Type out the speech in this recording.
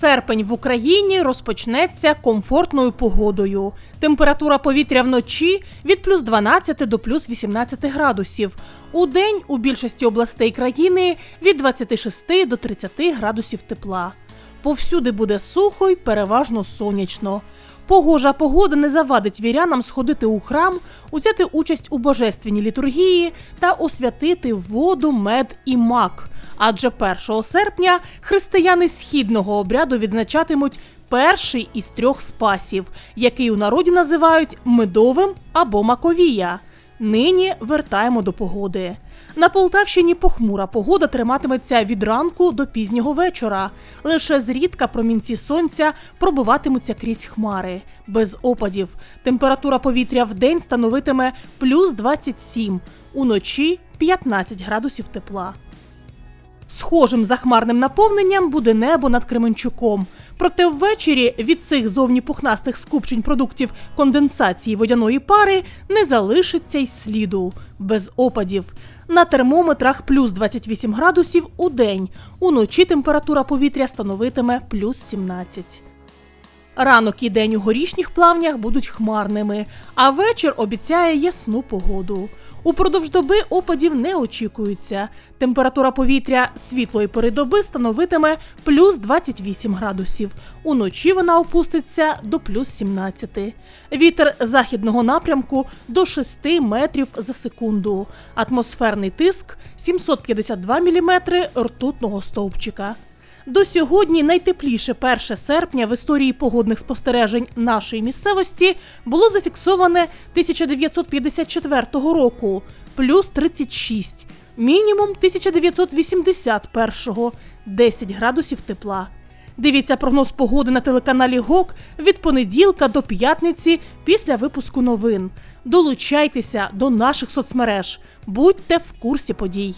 Серпень в Україні розпочнеться комфортною погодою. Температура повітря вночі від плюс 12 до плюс 18 градусів. У день у більшості областей країни від 26 до 30 градусів тепла. Повсюди буде сухо й переважно сонячно. Погожа погода не завадить вірянам сходити у храм, узяти участь у божественній літургії та освятити воду, мед і мак. Адже 1 серпня християни східного обряду відзначатимуть перший із трьох спасів, який у народі називають медовим або маковія. Нині вертаємо до погоди. На Полтавщині похмура погода триматиметься від ранку до пізнього вечора. Лише зрідка промінці сонця пробиватимуться крізь хмари. Без опадів. Температура повітря в день становитиме плюс 27, уночі 15 градусів тепла. Схожим захмарним наповненням буде небо над Кременчуком. Проте ввечері від цих зовні пухнастих скупчень продуктів конденсації водяної пари не залишиться й сліду без опадів. На термометрах плюс 28 градусів у день. Уночі температура повітря становитиме плюс 17. Ранок і день у горішніх плавнях будуть хмарними, а вечір обіцяє ясну погоду. Упродовж доби опадів не очікується. Температура повітря світлої пори доби становитиме плюс 28 градусів. Уночі вона опуститься до плюс 17. Вітер західного напрямку до 6 метрів за секунду. Атмосферний тиск 752 міліметри ртутного стовпчика. До сьогодні найтепліше 1 серпня в історії погодних спостережень нашої місцевості було зафіксоване 1954 року плюс 36, мінімум 1981 10 градусів тепла. Дивіться прогноз погоди на телеканалі ГОК від понеділка до п'ятниці після випуску новин. Долучайтеся до наших соцмереж, будьте в курсі подій.